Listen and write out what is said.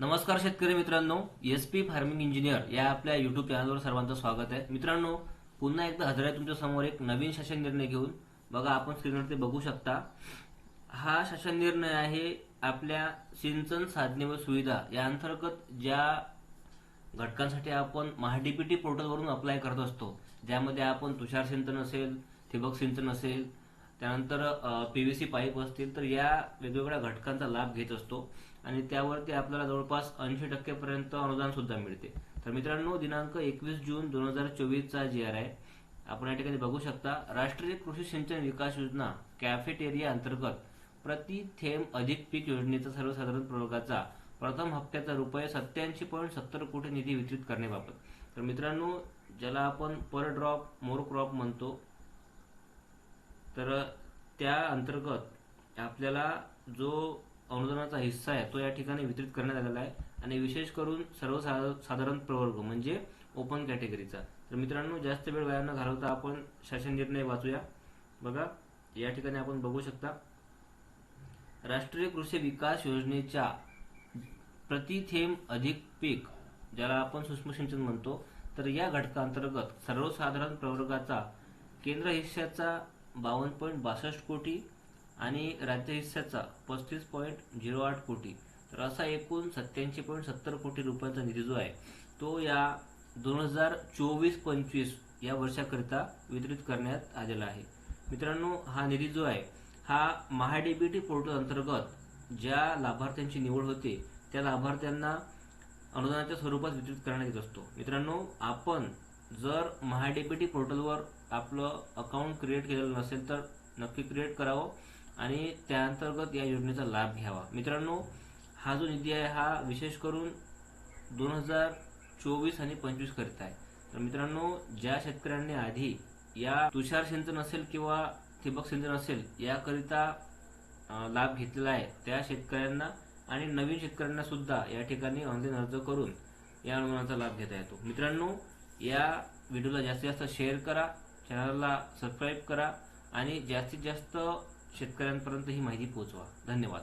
नमस्कार शेतकरी मित्रांनो एस पी फार्मिंग इंजिनियर या आपल्या युट्यूब चॅनलवर सर्वांचं स्वागत आहे. मित्रांनो पुन्हा एकदा हजर आहे तुमच्यासमोर एक नवीन शासन निर्णय घेऊन. बघा आपण स्क्रीनवरती बघू शकता. हा शासन निर्णय आहे आपल्या सिंचन साधने व सुविधा या अंतर्गत ज्या घटकांसाठी आपण महाडीपीटी पोर्टलवरून अप्लाय करत असतो. ज्यामध्ये आपण तुषार सिंचन असेल ठिबक सिंचन असेल त्यानंतर पी व्ही सी पाईप असतील तर या वेगवेगळ्या घटकांचा लाभ घेत असतो आणि त्यावरती आपल्याला जवळपास ऐंशी टक्केपर्यंत अनुदान सुद्धा मिळते. तर मित्रांनो दिनांक एकवीस जून दोन हजार चोवीसचा जी आर आहे आपण या ठिकाणी बघू शकता राष्ट्रीय कृषी सिंचन विकास योजना कॅफेटेरिया अंतर्गत प्रति थेंब अधिक पीक योजनेचा सर्वसाधारण प्रयोगाचा प्रथम हप्त्याचा रुपये सत्याऐंशी पॉईंट सत्तर कोटी निधी वितरित करण्याबाबत. तर मित्रांनो ज्याला आपण पर ड्रॉप मोर क्रॉप म्हणतो तर त्या अंतर्गत आपल्याला जो अनुदानाचा हिस्सा आहे तो या ठिकाणी वितरित करण्यात आलेला आहे. आणि विशेष करून सर्वसाधारण प्रवर्ग म्हणजे ओपन कॅटेगरीचा तर मित्रांनो जास्त वेळ वाया न घालवता आपण शासन निर्णय वाचूया. बघा या ठिकाणी आपण बघू शकता. राष्ट्रीय कृषी विकास योजनेच्या प्रति थेंब अधिक पीक ज्याला आपण सूक्ष्म सिंचन म्हणतो तर या घटकांतर्गत सर्वसाधारण प्रवर्गाचा केंद्र हिस्साचा बावन्न पॉईंट बासष्ट कोटी आणि राज्य हिस्साचा पस्तीस पॉईंट झिरो आठ कोटी. तर असा एकूण सत्याऐंशी पॉईंट सत्तर कोटी रुपयांचा निधी जो आहे तो या दोन हजार चोवीस पंचवीस या वर्षाकरिता वितरित करण्यात आलेला आहे. मित्रांनो हा निधी जो आहे हा महाडीबीटी पोर्टल अंतर्गत ज्या लाभार्थ्यांची निवड होते त्या लाभार्थ्यांना अनुदानाच्या स्वरूपात वितरित करण्यात येत असतो. मित्रांनो आपण जर महाडीबीटी पोर्टलवर आपलं अकाउंट क्रिएट केलेलं नसेल तर नक्की क्रिएट करावं आणि त्याअंतर्गत या योजनेचा लाभ घ्यावा. मित्रांनो हा जो निधी आहे हा विशेष करून दोन हजार चोवीस आणि पंचवीस करिता आहे. तर मित्रांनो ज्या शेतकऱ्यांनी आधी या तुषार सिंचन असेल किंवा ठिबक सिंचन असेल याकरिता लाभ घेतलेला आहे. त्या शेतकऱ्यांना आणि नवीन शेतकऱ्यांना सुद्धा या ठिकाणी ऑनलाईन अर्ज करून या अनुदानाचा लाभ घेता येतो. मित्रांनो या व्हिडिओला जास्तीत जास्त शेअर करा चॅनलला सबस्क्राईब करा आणि जास्तीत जास्त शेतकऱ्यांपर्यंत ही माहिती पोहोचवा. धन्यवाद.